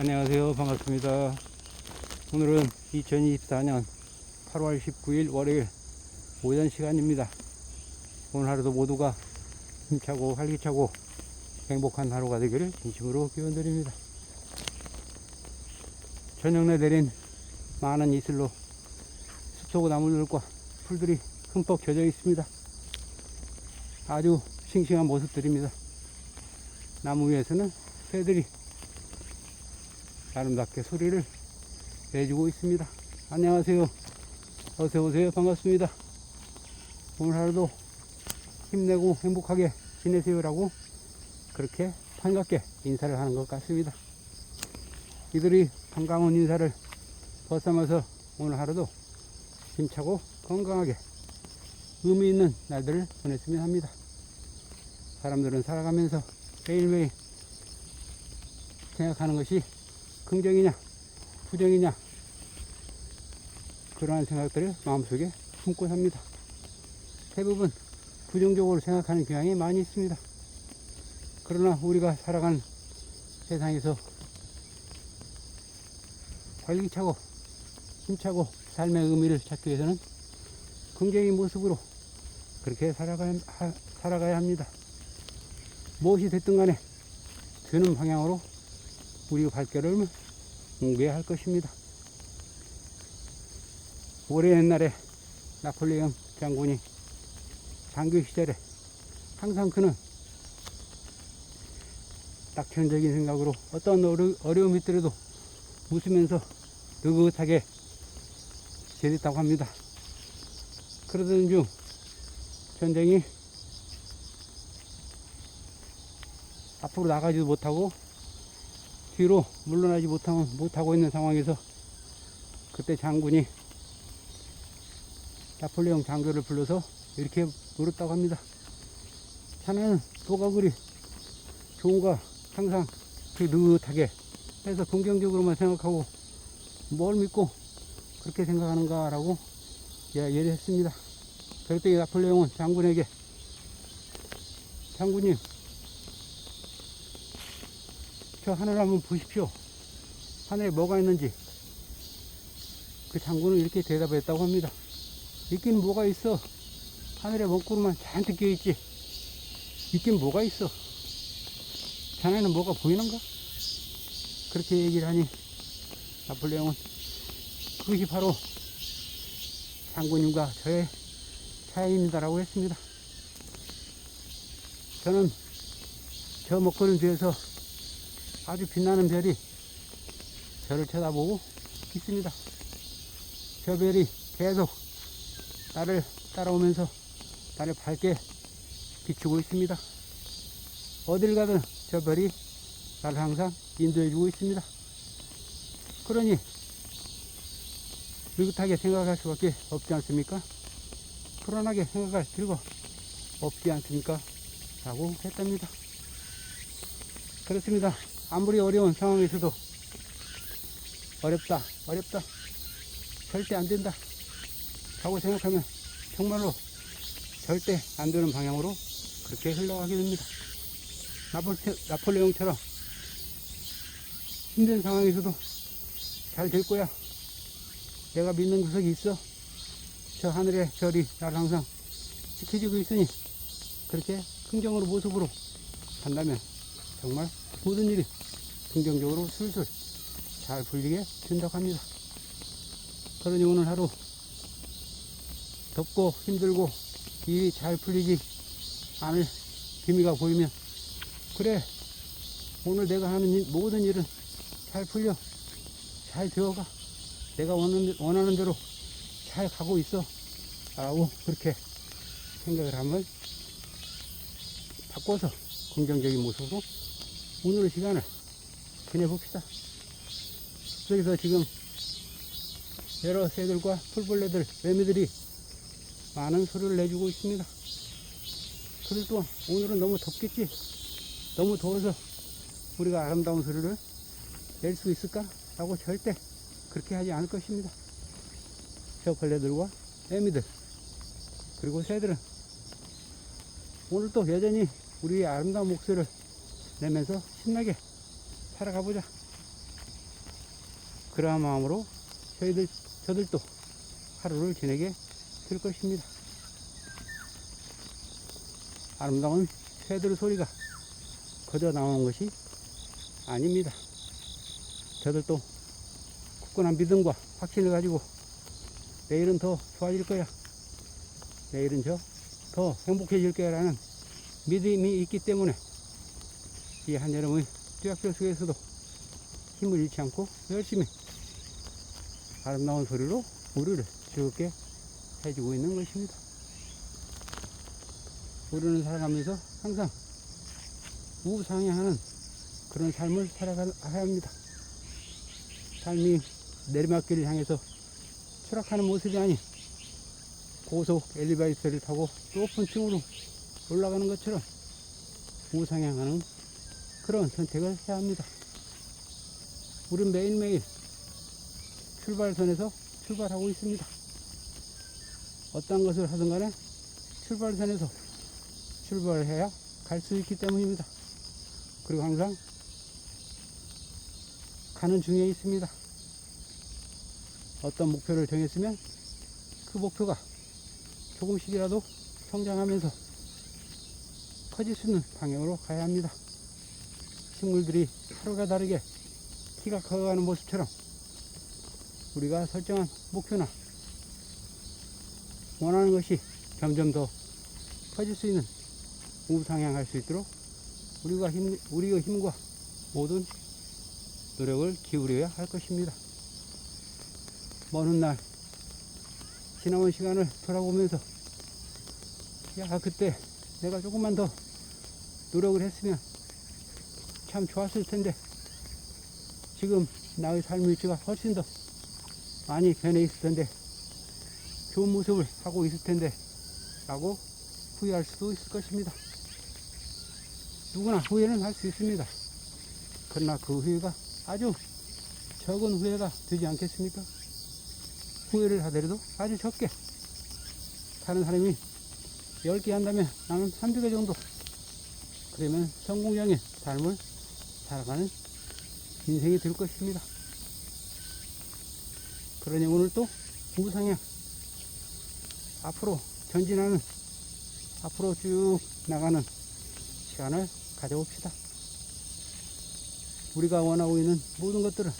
안녕하세요. 반갑습니다. 오늘은 2024년 8월 19일 월요일 오전 시간입니다. 오늘 하루도 모두가 힘차고 활기차고 행복한 하루가 되기를 진심으로 기원드립니다. 저녁 내 내린 많은 이슬로 숲속 나무들과 풀들이 흠뻑 젖어 있습니다. 아주 싱싱한 모습들입니다. 나무 위에서는 새들이 아름답게 소리를 내주고 있습니다. 안녕하세요. 어서 오세요. 반갑습니다. 오늘 하루도 힘내고 행복하게 지내세요라고 그렇게 반갑게 인사를 하는 것 같습니다. 이들이 반가운 인사를 벗삼아서 오늘 하루도 힘차고 건강하게 의미 있는 날들을 보냈으면 합니다. 사람들은 살아가면서 매일매일 생각하는 것이 긍정이냐 부정이냐 그러한 생각들을 마음속에 품고 삽니다. 대부분 부정적으로 생각하는 경향이 많이 있습니다. 그러나 우리가 살아가는 세상에서 활기차고 힘차고 삶의 의미를 찾기 위해서는 긍정의 모습으로 그렇게 살아가야, 하- 살아가야 합니다. 무엇이 됐든 간에 되는 방향으로 우리 발걸음을 옮겨야 할 것입니다. 오래 옛날에 나폴레옹 장군이 장교 시절에 항상 그는 낙천적인 생각으로 어떤 어려, 어려움이 있더라도 웃으면서 느긋하게 지냈다고 합니다. 그러던 중 전쟁이 앞으로 나가지도 못하고 뒤로 물러나지 못하고, 못하고 있는 상황에서 그때 장군이 나폴레옹 장교를 불러서 이렇게 물었다고 합니다. 자네는 뭐가 그리 좋은가 항상 그 느긋하게 해서 긍정적으로만 생각하고 뭘 믿고 그렇게 생각하는가 라고 이야기를 했습니다. 그랬더니 나폴레옹은 장군에게 장군님 저 하늘 한번 보십시오. 하늘에 뭐가 있는지. 그 장군은 이렇게 대답했다고 합니다. 있긴 뭐가 있어. 하늘에 먹구름만 잔뜩 끼어있지. 있긴 뭐가 있어. 자네는 뭐가 보이는가? 그렇게 얘기를 하니 나폴레옹은 그것이 바로 장군님과 저의 차이입니다라고 했습니다. 저는 저 먹구름 뒤에서 아주 빛나는 별이 저를 쳐다보고 있습니다. 저 별이 계속 나를 따라오면서 나를 밝게 비추고 있습니다. 어딜 가든 저 별이 나를 항상 인도해주고 있습니다. 그러니 느긋하게 생각할 수밖에 없지 않습니까? 불안하게 생각할 필요가 없지 않습니까? 라고 했답니다. 그렇습니다. 아무리 어려운 상황에서도 어렵다, 어렵다, 절대 안 된다 하고 생각하면 정말로 절대 안 되는 방향으로 그렇게 흘러가게 됩니다. 나폴, 나폴레옹처럼 힘든 상황에서도 잘 될 거야. 내가 믿는 구석이 있어. 저 하늘의 별이 나를 항상 지켜주고 있으니 그렇게 긍정으로 모습으로 간다면 정말 모든 일이 긍정적으로 술술 잘 풀리게 된다고 합니다. 그러니 오늘 하루 덥고 힘들고 일이 잘 풀리지 않을 기미가 보이면 그래 오늘 내가 하는 일, 모든 일은 잘 풀려 잘 되어가 내가 원하는, 원하는 대로 잘 가고 있어 라고 그렇게 생각을 한번 바꿔서 긍정적인 모습으로 오늘 시간을 지내봅시다. 그래서 지금 여러 새들과 풀벌레들, 매미들이 많은 소리를 내주고 있습니다. 그래도 또 오늘은 너무 덥겠지? 너무 더워서 우리가 아름다운 소리를 낼 수 있을까? 라고 절대 그렇게 하지 않을 것입니다. 저 벌레들과 매미들, 그리고 새들은 오늘 또 여전히 우리의 아름다운 목소리를 내면서 신나게 살아가 보자. 그러한 마음으로 저희들, 저들도 하루를 지내게 될 것입니다. 아름다운 새들 소리가 거저 나오는 것이 아닙니다. 저들도 굳건한 믿음과 확신을 가지고 내일은 더 좋아질 거야. 내일은 저 더 행복해질 거야 라는 믿음이 있기 때문에 이 한여름의 뚜약볕 속에서도 힘을 잃지 않고 열심히 아름다운 소리로 우리를 즐겁게 해주고 있는 것입니다. 우리는 살아가면서 항상 우상향하는 그런 삶을 살아가야 합니다. 삶이 내리막길을 향해서 추락하는 모습이 아닌 고속 엘리베이터를 타고 높은 층으로 올라가는 것처럼 우상향하는 그런 선택을 해야 합니다. 우리는 매일매일 출발선에서 출발하고 있습니다. 어떤 것을 하든 간에 출발선에서 출발을 해야 갈 수 있기 때문입니다. 그리고 항상 가는 중에 있습니다. 어떤 목표를 정했으면 그 목표가 조금씩이라도 성장하면서 커질 수 있는 방향으로 가야 합니다. 식물들이 하루가 다르게 키가 커가는 모습처럼 우리가 설정한 목표나 원하는 것이 점점 더 커질 수 있는 우상향할 수 있도록 우리가 힘, 우리의 힘과 모든 노력을 기울여야 할 것입니다. 먼 훗날 지나온 시간을 돌아보면서 야 그때 내가 조금만 더 노력을 했으면 참 좋았을 텐데 지금 나의 삶 일지가 훨씬 더 많이 변해 있을 텐데 좋은 모습을 하고 있을 텐데 라고 후회할 수도 있을 것입니다. 누구나 후회는 할 수 있습니다. 그러나 그 후회가 아주 적은 후회가 되지 않겠습니까? 후회를 하더라도 아주 적게 다른 사람이 10개 한다면 나는 한두 개 정도 그러면 성공적인 삶을 살아가는 인생이 될 것입니다. 그러니 오늘 또 우상향 앞으로 전진하는 앞으로 쭉 나가는 시간을 가져봅시다. 우리가 원하고 있는 모든 것들은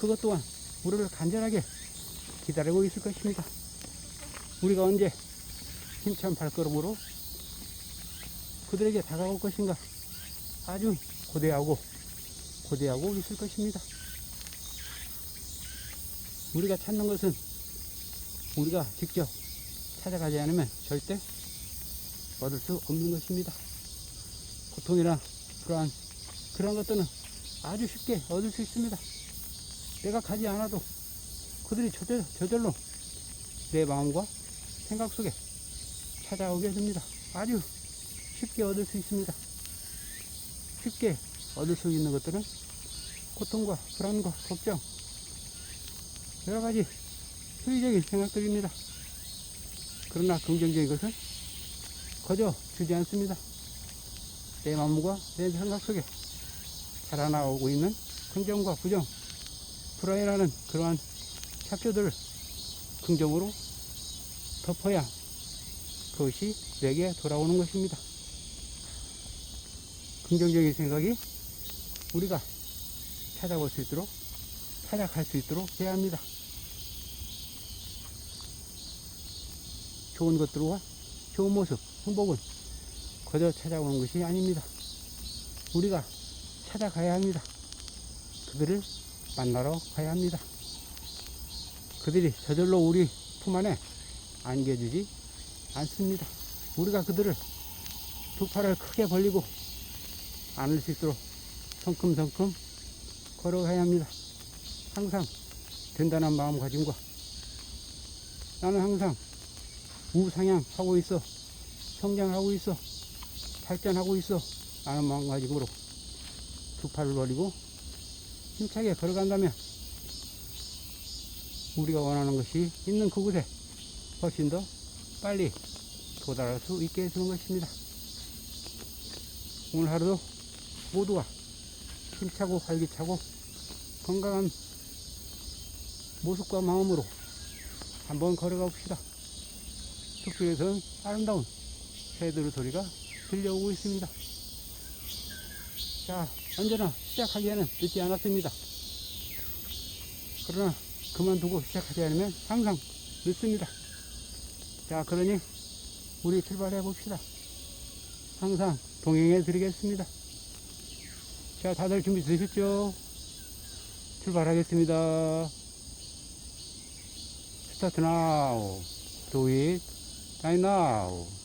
그것 또한 우리를 간절하게 기다리고 있을 것입니다. 우리가 언제 힘찬 발걸음으로 그들에게 다가올 것인가 아주 고대하고 고대하고 있을 것입니다. 우리가 찾는 것은 우리가 직접 찾아가지 않으면 절대 얻을 수 없는 것입니다. 고통이나 불안 그런 것들은 아주 쉽게 얻을 수 있습니다. 내가 가지 않아도 그들이 저절, 저절로 내 마음과 생각 속에 찾아오게 됩니다. 아주 쉽게 얻을 수 있습니다. 쉽게 얻을 수 있는 것들은 고통과 불안과 걱정 여러 가지 소위적인 생각들입니다. 그러나 긍정적인 것은 거저 주지 않습니다. 내 마음과 내 생각 속에 자라나오고 있는 긍정과 부정, 불안이라는 그러한 착조들을 긍정으로 덮어야 그것이 내게 돌아오는 것입니다. 긍정적인 생각이 우리가 찾아볼 수 있도록 찾아갈 수 있도록 해야 합니다. 좋은 것들과 좋은 모습, 행복은 거저 찾아오는 것이 아닙니다. 우리가 찾아가야 합니다. 그들을 만나러 가야 합니다. 그들이 저절로 우리 품 안에 안겨주지 않습니다. 우리가 그들을 두 팔을 크게 벌리고 안을 수 있도록 성큼성큼 걸어가야 합니다. 항상 든든한 마음가짐과 나는 항상 우상향하고 있어 성장하고 있어 발전하고 있어 라는 마음가짐으로 두 팔을 벌리고 힘차게 걸어간다면 우리가 원하는 것이 있는 그곳에 훨씬 더 빨리 도달할 수 있게 해주는 것입니다. 오늘 하루도 모두가 힘차고 활기차고 건강한 모습과 마음으로 한번 걸어가 봅시다. 숲속에서는 아름다운 새들 소리가 들려오고 있습니다. 자, 언제나 시작하기에는 늦지 않았습니다. 그러나 그만두고 시작하지 않으면 항상 늦습니다. 자, 그러니 우리 출발해 봅시다. 항상 동행해 드리겠습니다. 자, 다들 준비 되셨죠? 출발하겠습니다. 스타트 나우. Do it now.